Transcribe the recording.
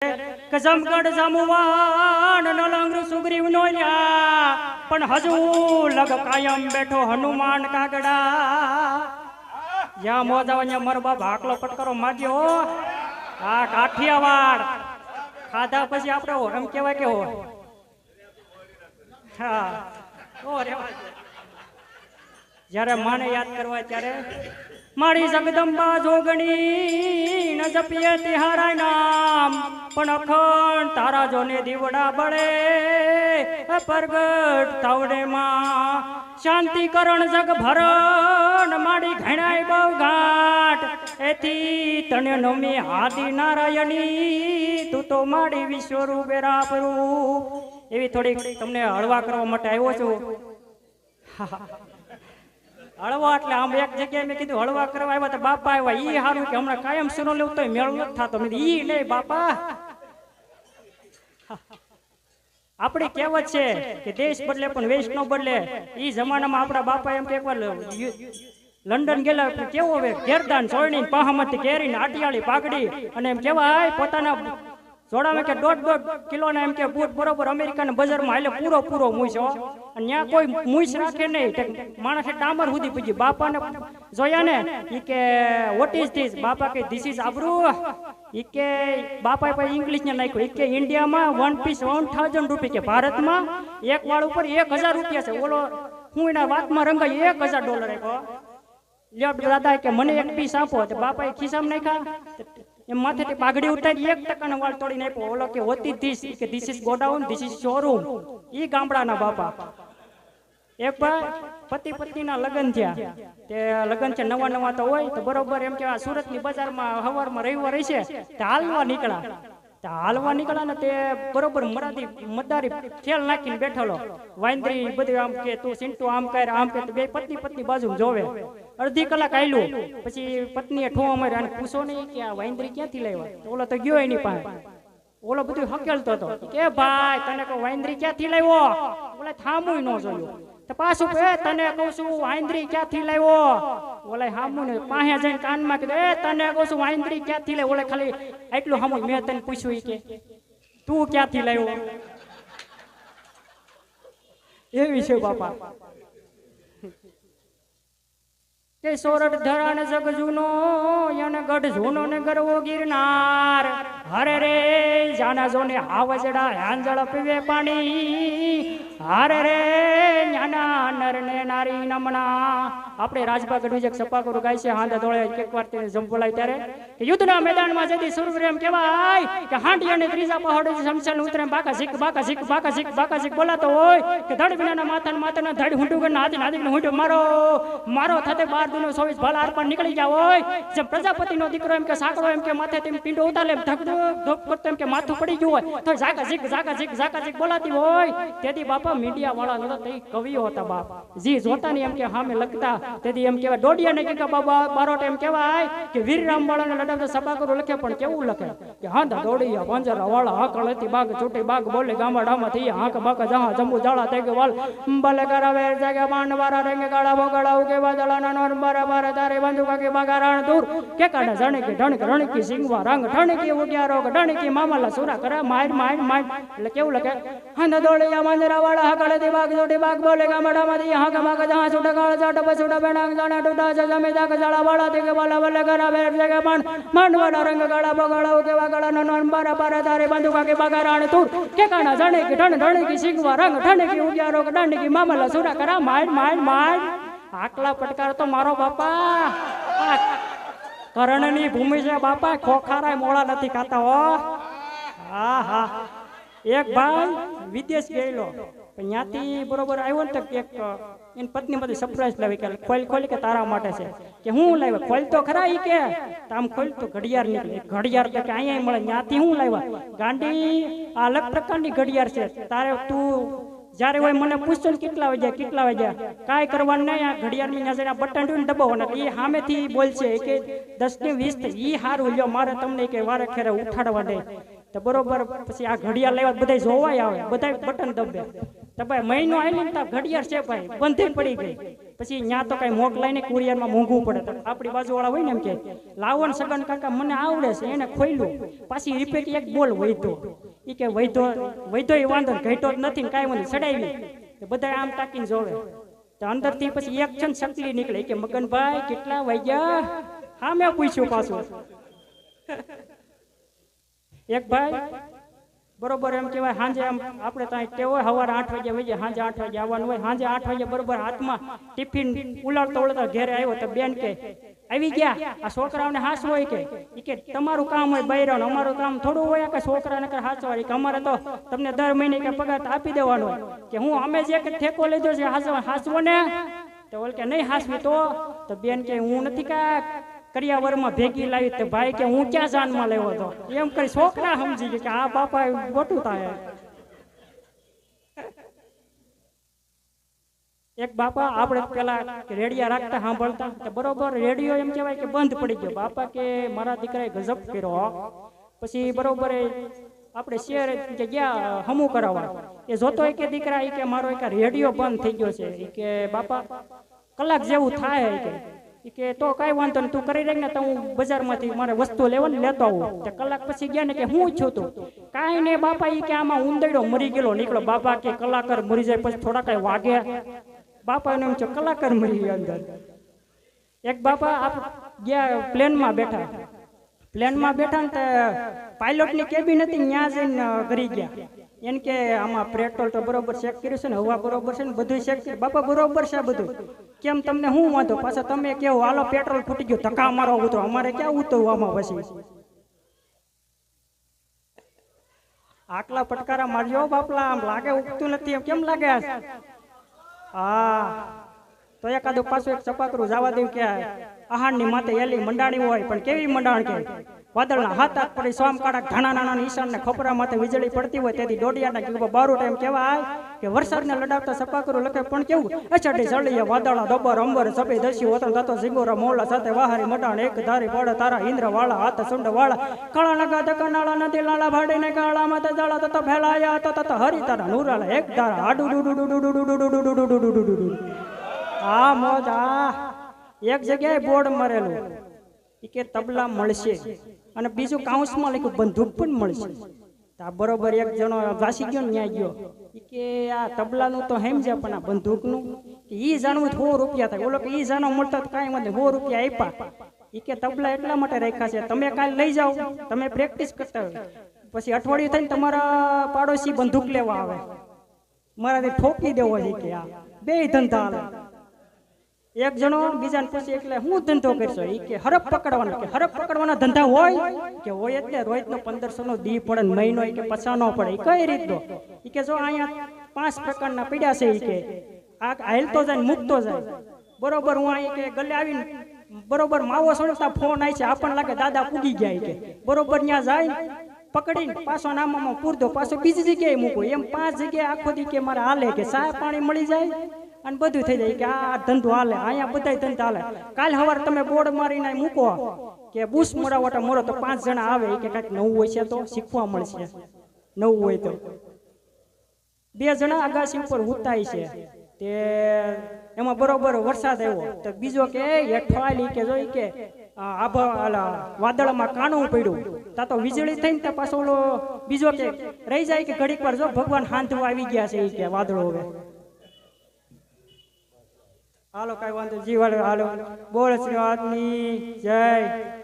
કે જમગઢ જામુવાન નલંગ સુગ્રીવ નો પણ હજુ લગ કાયમ બેઠો હનુમાન કાગડા. જ્યાં મોજાવા ત્યાં મરબા ભાકલો પટકરો માગ્યો. આ કાઠિયાવાડ. ખાધા પછી આપણે એમ કહેવાય કે હો. હા જ્યારે માને યાદ કરવા ત્યારે મારી જગદંબા જોગણી ન જપીએ તિહારાય નામ. પણ અખંડ તારા જોને દીવડા બળે પરગટ તાવડે માં. શાંતિકરણ જગ ભરણ માડી ઘણાય બહુ ઘાટ એથી તને નમી હાદી નારાયણી તું તો માડી વિશ્વરૂ બેરાપરું એવી થોડીક તમને હળવા કરવા માટે આવ્યો છું. હળવા એટલે આમ એક જગ્યાએ મેં કીધું, હળવા કરવા આવ્યા તો બાપા આવ્યા. ઈ હારું કે હમણાં કાયમ સુનો લેવું તો મેળ નથી થતો. મેં ઈ નહીં બાપા. આપણી કહેવત છે કે દેશ બદલે પણ વેશ નો બદલે. ઈ જમાનામાં આપણા બાપા એમ કે એકવાર લંડન ગયેલા કેવો હવે ઘેરદાન સોયણી પાહામાંથી કેરીને આટિયાળી, પાઘડી અને એમ કેવાય પોતાના જોડામાં કે દોઢ દોઢ કિલોના એમ કે બૂટ બરોબર અમેરિકાના બજારમાં હાલે પૂરો પૂરો હો. અને ત્યાં કોઈ મૂસ રાખે નહીં. માણસે ડામર સુધી પૂછી. બાપાને જોયા ને? એ કે વોટ ઇઝ ધીસ બાપા કે ધીસ ઇઝ આબરૂ. એ કે, બાપાએ પછી ઇંગ્લિશ ને નાખ્યું. એ કે ઇન્ડિયામાં વન પીસ વન થાઉઝન્ડ રૂપી કે ભારતમાં એક વાળ ઉપર એક હજાર રૂપિયા છે. ઓલો, હું એના વાતમાં રંગાઈ એક હજાર ડોલર આપ્યો. દાદા કે, મને એક પીસ આપો. તો બાપાએ ખિસ્સામાં નાખ્યા. એમ માથેથી પાઘડી ઉતારી એક ટકાનો વાળ તોડીને આપ્યો. ઓલો કે, હોતી ધીસ. કે, this is godown, this is showroom. ઈ ગામડાના બાપા. એક ભાઈ પતિ પત્નીના લગ્ન થયા. તે લગ્ન છે નવા નવા તો હોય, તો બરોબર એમ કે આ સુરતની બજારમાં હવારમાં રવિવાર રહેશે તે હાલવા નીકળ્યા. તે હાલવા નીકળ્યા ને તે બરોબર મરાથી મદારી ખેલ નાખીને બેઠેલો. વાંદરી બધું આમ કે, તું સિંટુ આમ કર, આમ કે બે પત્ની પત્ની બાજુ જોવે. અડધી કલાક આયલું. પછી પત્નીએ ઠો અમારે આને પૂછો નહીં કે આ વાઇન્દ્રી ક્યાંથી લાવ્યા તો ઓલો તો ગયો એની પાસે. ઓલો બધું હકેલતો હતો. કે ભાઈ, તને કહું વાઇન્દ્રી ક્યાંથી લાવ્યો? ઓલે થામું ન જોયું. પાછું કે તને કહું છું વાઇન્દ્રી ક્યાંથી લાવ્યો? ઓલે હામું ને પાસે જઈને કાનમાં કીધું, એ, તને કહું છું વાઇન્દ્રી ક્યાંથી લાવ્યો? ઓલે ખાલી એટલું હામું મેં તને પૂછ્યું કે, તું ક્યાંથી લાવ્યો? એવી છે બાપા. કે સોરઠ ધરાણ જગ જૂનો યને ગઢ જૂનો ને ગરવો ગિરનાર. હરે રે, જાના જોને હાવજડા હાંજળ પીવે પાણી. હરે રે, ન્યાના નર ને નારી નમણા. આપણે રાજભા ગઢવી જગ સપા કરું ગાય છે, હાંધા ધોળે એક વાર તેને જમ બોલાય ત્યારે યુદ્ધના મેદાનમાં જતી સુરવીર એમ કહેવાય કે હાંડી અને ત્રીજા પહાડે સમસલ ઉતરે બાકા શીખ બાકા શીખ બાકા શીખ બાકા શીખ બોલાતો હોય કે ધડ વિનાના માથા માથાના ધડ હુંડું કરીને હાથી નાદી હુંડું મારો. મારો થતે બાર દિનો ચોવીસ અર્પણ નીકળી ગયા હોય. જેમ પ્રજાપતિનો દીકરો એમ કે સાંકળો એમ કે માથે તેમ પીંડો ઉતારે એમ ધક ધક કરતો એમ કે માથું પડી ગયું હોય. તો ઝાકા ઝીક ઝાકા ઝીક ઝાકા ઝીક બોલાતી હોય. તેથી બાપા મીડિયા વાળા નતા તે કવિઓ હતા બાપ. જી જોતા એમ કે હામે લખતા. તેથી એમ કહેવાય ડોડિયા ને કે બાબા બારોટ એમ કહેવાય કે વીરરામ વાળાને લડાવતા સભા કરું લખે, પણ કેવું લખે? કે હાંધા દોડિયા વાંજરા વાળા હાકળ હતી, બાગ છૂટી બાગ બોલે, ગામડામાં થઈ હાંક, બાક, જહા જંબુ જાળા થઈ ગયો વાલ બલે કરાવે, જાગે માંડ વારા રંગે ગાળા બોગાળા ઉગે વાદળા નોર બારા બારા તારે બાંધુ કાકે બાગારાણ દૂર. કે કાઢા કે ઢણક રણકી સિંગવા રંગ ઠણકી ઉગ્યા રોગ ઢણકી મામલા સુરા કરે માર માર માર એટલે કેવું લખે? હાંધા દોડિયા માંજરા વાળા હાકળ દે બાગ જોડે બાગ બોલે ગામડામાં થઈ હા બાક ગજા છોટા કાળ જાટ બસુડા બેણા જાણા ટૂટા જમે જાક જાળા વાળા થઈ કે વાલા વલે કરાવે જાગે માંડ માંડ વાળા રંગ ગાળા બગાળા ઉગે વાગાળા નો નોન બારા તારે બાંધુ કાકે બાગારાણ દૂર. કે કાઢા કે ઢણ ઢણકી સિંગવા રંગ ઠણકી ઉગ્યા રોગ ઢણકી મામલા સુરા કરા માર માર માર આટલા પડકાર તો મારો બાપા. કરણની ભૂમિ છે બાપા, ખોખારાય મોળા નથી ખાતા હો. હા હા. એક ભાઈ વિદેશ ગયેલો. ત્યાંથી બરોબર આવ્યો ને તો એક, એની પત્ની બધી સરપ્રાઈઝ લાવી કે ખોલ ખોલ કે તારા માટે છે. કે હું લાવ્યો? ખોલ તો ખરા ઈ કે. આમ ખોલ તો ઘડિયાળ નીકળે. ઘડિયાળ તો કે અહીંયા મળે. ત્યાંથી હું લાવ્યા? ગાંડી અલગ પ્રકારની ઘડિયાળ છે. તારે તું જ્યારે હોય મને પૂછતો ને કેટલા વાગ્યા કેટલા વાગ્યા? કાંઈ કરવાનું નહીં, આ ઘડિયાળની નજર આ બટન ટૂને દબાવવાના એ સામેથી બોલશે કે દસ ને વીસ એ સારું લ્યો, મારે તમને કે વારે ખેરે ઉઠાડવા દે. તો બરોબર, પછી આ ઘડિયાળ લેવા બધા જોવાય આવે બધા બટન દબે. તો ભાઈ મહિનો આવી ને તો ઘડિયાળ છે ભાઈ, બંધે પડી ગઈ. પછી ત્યાં તો કઈ મોકલાય ને કુરિયરમાં મોંઘવું પડે. તો આપણી બાજુવાળા હોય ને એમ કે, લાવો ને સગન કાકા, મને આવડે છે, એને ખોલ્યું પાછી રિપેટ એક બોલ વૈધો એ કે વૈધો વૈધો એ વાંધો ઘટ્યો નથી કાંઈ વાંધો ચડાવી બધા આમ તાકીને જોવે. તો અંદરથી પછી એક છે શકલી નીકળે. કે મગનભાઈ, કેટલા વાગ્યા? હા, મેં પૂછ્યું પાછું. એક ભાઈ, બરોબર એમ કહેવાય સાંજે આમ આપણે ત્યાં ટેવ હોય સવારે આઠ વાગે વહી જાય સાંજે આઠ વાગે આવવાનું હોય. સાંજે આઠ વાગે બરોબર હાથમાં ટિફિન ઉલાળતા ઉલાડતા ઘેરે આવ્યો તો બેન કે આવી ગયા. આ છોકરાઓને હાસ હોય કે? ઈ કે તમારું કામ હોય બૈરાનું. અમારું કામ થોડું હોય કે છોકરાને કર હાચવા કે? અમારે તો તમને દર મહિને કે પગાર આપી દેવાનો કે હું અમે જે કે ઠેકો લીધો છે હાસવા ને તો ઓલ કે નહીં હાસવી તો? તો બેન કે હું નથી કા કરિયાવરમાં ભેગી લાવી તો ભાઈ કે હું ક્યાં જાનમાં લેવો તો? એમ કરી છોકરા સમજી કે આ બાપા ખોટું થાય. એક બાપા આપણે પેલા રેડિયા રાખતા સાંભળતા તો બરોબર રેડિયો એમ કહેવાય કે બંધ પડી ગયો. બાપા કે મારા દીકરાએ ગજબ કર્યો. પછી બરોબર આપણે શેર કે ગયા હમું કરાવવા. એ જોતો કે દીકરા કે મારો એક રેડિયો બંધ થઈ ગયો છે. કે બાપા, કલાક જેવું થાય કે. કે તો કઈ વાંધો નહીં તું કરી રહી ને તો હું બજારમાંથી મારે વસ્તુ લેવાની લેતો આવું. તો કલાક પછી ગયા ને કે હું છું તું? કાંઈ નહીં બાપા એ કે આમાં ઉંદરડો મરી ગયેલો. નીકળો. બાપા કે કલાકાર મરી જાય, પછી થોડા કઈ વાગે બાપા એમ છો કલાકાર મરી અંદર. એક બાપા આપ ગયા પ્લેનમાં બેઠા. પ્લેનમાં બેઠા ને તે પાયલોટની કેબિન હતી ત્યાં જઈને કરી ગયા. એમ કે આમાં પેટ્રોલ તો બરોબર ચેક કર્યું છે ને, હવા બરોબર છે ને બધું ચેક કર્યું. બાપા, બરોબર છે બધું. કેમ તમને શું વાંધો? પાછા તમે કેવું હાલો પેટ્રોલ ફૂટી ગયું, ધક્કા મારો ઉતરો. અમારે ક્યાં ઉતરવું આમાં પછી? આટલા પટકારા મારજો બાપલા, આમ લાગે ઉગતું નથી. કેમ લાગે? હા. તો એકાદું પાછું એક ચપાકરું, જવા દઉં કે આહારની માથે એલી મંડાણી હોય, પણ કેવી મંડાણ કે વાદળના હાથ હાથ પડી સોમ કાળા ઘણા નાના ઈશાન ને ખપરા માથે વીજળી પડતી હોય તેથી દોડિયાના કે બારું ટાઈમ કેવા કે વરસાદને લડાવતા સપાકરું લખે પણ કેવું અચડી ચડીએ વાદળા દબર અંબર સફેદ દસ્યુ વતન થતો સિંગોરા મોલા સાથે વાહારી મટાણ એક ધારી પડ તારા ઇન્દ્ર વાળા હાથ સુંડ વાળા કાળા નગા દકા નાળા નદી લાળા ભાડીને કાળા માથે જાળા તતો ફેલાયા તો તતો હરી તારા નુરાલા એક ધારા આડુ ડુ ડુ ડુ ડુ ડુ ડુ ડુ ડુ ડુ ડુ આ મોજ આ એક જગ્યાએ બોર્ડ મરેલું કે તબલા મળશે અને બીજું કાઉન્સમાં લખ્યું બંદૂક પણ મળશે. તો આ બરોબર એક જણો વાસી ગયો ને ત્યાં ગયો. કે આ તબલાનું તો સમજ્યા પણ આ બંદૂકનું ઈ જાણવું સો રૂપિયા થાય. ઓલો કે ઈ જાણો મળતા કાંઈ વાંધો સો રૂપિયા આપ્યા. ઈ કે તબલા એટલા માટે રાખ્યા છે તમે કાલ લઈ જાઓ તમે પ્રેક્ટિસ કરતા પછી અઠવાડિયું થઈને તમારા પાડોશી બંદૂક લેવા આવે. મારાથી ઠોકી દેવો છે કે આ. બે ધંધા એક જણો બીજાને પૂછે એટલે હું ધંધો કરશો? એ કે હરફ પકડવાનો. કે હરફ પકડવાના ધંધા હોય? કે હોય એટલે રોજ નો પંદરસો નો દી પડે મહિનો કે પચાનો પડે. કઈ રીતનો? એ કે જો અહીંયા પાંચ પ્રકારના પીડ્યા છે એ કે આ હાલતો જાય મૂકતો જાય. બરોબર હું અહીં કે ગલે આવીને બરોબર માવો સણતા ફોન આવી છે આપણને લાગે દાદા પૂગી ગયા કે. બરોબર ત્યાં જાય પકડીને પાછો નામામાં પૂરતો પાછો બીજી જગ્યાએ મૂકો. એમ પાંચ જગ્યાએ આખો દી કે મારે હાલે કે સાહેબ પાણી મળી જાય? અને બધું થઈ જાય કે આ ધંધો હાલે અહીંયા બધા ધંધા હાલે. કાલ હવાર તમે બોર્ડ મારીને મૂકો, કે બુશ મોડાવટા મોરો તો પાંચ જણા આવે કે કાંઈક નવું હોય છે તો શીખવા મળશે. નવું હોય તો. બે જણા અગાસી ઉપર ઉતાય છે. તે એમાં બરોબર વરસાદ આવ્યો. તો બીજો કે હેઠવાલી કે જોઈ કે વાદળમાં કાણું પડ્યું. તા તો વીજળી થઈને ત્યાં પાછો બીજો કે, રહી જાય કે ઘડીક વાર જો ભગવાન હાંધવા આવી ગયા છે કે વાદળો હવે. હાલો કઈ વાંધો જીવાડો હાલો. બોલ શ્રી જય.